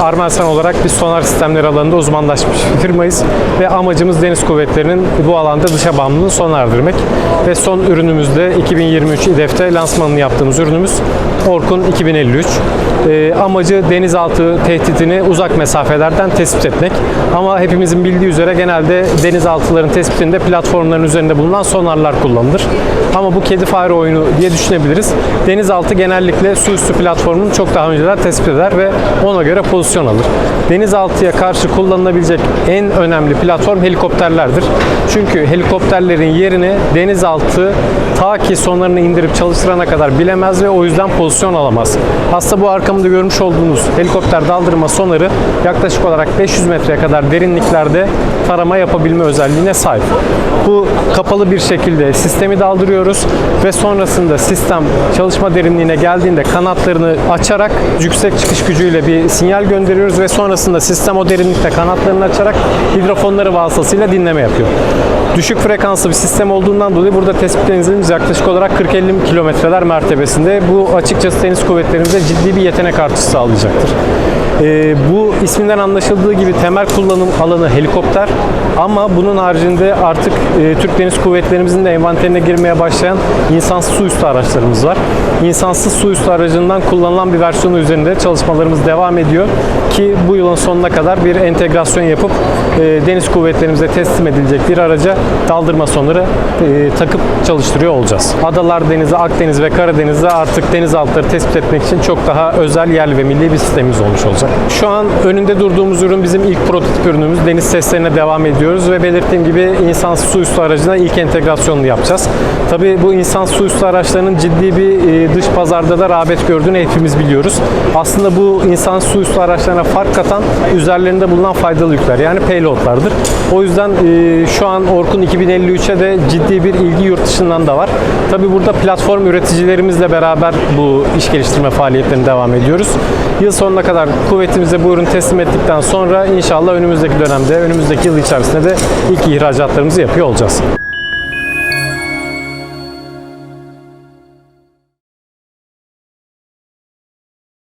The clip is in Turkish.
Armansan olarak biz sonar sistemleri alanında uzmanlaşmış bir firmayız ve amacımız deniz kuvvetlerinin bu alanda dışa bağımlılığını sona erdirmek. Ve son ürünümüzde 2023 İDEF'te lansmanını yaptığımız ürünümüz Orkun 2053. Ee, amacı denizaltı tehditini uzak mesafelerden tespit etmek. Ama hepimizin bildiği üzere genelde denizaltıların tespitinde platformların üzerinde bulunan sonarlar kullanılır. Ama bu kedi fare oyunu diye düşünebiliriz. Denizaltı genellikle su üstü platformunu çok daha önceden tespit eder ve ona göre pozisyon alır. Denizaltıya karşı kullanılabilecek en önemli platform helikopterlerdir. Çünkü helikopterlerin yerini denizaltı ta ki sonlarını indirip çalıştırana kadar bilemez ve o yüzden pozisyon alamaz. Aslında bu arkamda görmüş olduğunuz helikopter daldırma sonarı yaklaşık olarak 500 metreye kadar derinliklerde tarama yapabilme özelliğine sahip. Bu kapalı bir şekilde sistemi daldırıyoruz ve sonrasında sistem çalışma derinliğine geldiğinde kanatlarını açarak yüksek çıkış gücüyle bir sinyal gönderiyoruz ve sonrasında sistem o derinlikte kanatlarını açarak hidrofonları vasıtasıyla dinleme yapıyor. Düşük frekanslı bir sistem olduğundan dolayı burada tespit menzilimiz yaklaşık olarak 40-50 kilometreler mertebesinde. Bu açıkçası deniz kuvvetlerimize ciddi bir yetenek artışı sağlayacaktır. Ee, bu isminden anlaşıldığı gibi temel kullanım alanı helikopter ama bunun haricinde artık e, Türk Deniz Kuvvetlerimizin de envanterine girmeye başlayan insansız su üstü araçlarımız var. İnsansız su üstü aracından kullanılan bir versiyonu üzerinde çalışmalarımız devam ediyor ki bu yılın sonuna kadar bir entegrasyon yapıp e, deniz kuvvetlerimize teslim edilecek bir araca daldırma sonları e, takıp çalıştırıyor olacağız. Adalar Denizi, Akdeniz ve Karadeniz'de artık denizaltıları tespit etmek için çok daha özel yerli ve milli bir sistemimiz olmuş olacak. Şu an önünde durduğumuz ürün bizim ilk prototip ürünümüz. Deniz testlerine devam ediyoruz ve belirttiğim gibi insansız su üstü aracına ilk entegrasyonunu yapacağız. Tabii bu insan su üstü araçlarının ciddi bir e, dış pazarda da rağbet gördüğünü hepimiz biliyoruz. Aslında bu insan su üstü araçlarına fark katan üzerlerinde bulunan faydalı yükler yani payloadlardır. O yüzden e, şu an Orkun 2053'e de ciddi bir ilgi yurt dışından da var. Tabii burada platform üreticilerimizle beraber bu iş geliştirme faaliyetlerine devam ediyoruz. Yıl sonuna kadar kuvvetimize bu ürünü teslim ettikten sonra inşallah önümüzdeki dönemde, önümüzdeki yıl içerisinde de ilk ihracatlarımızı yapıyor olacağız.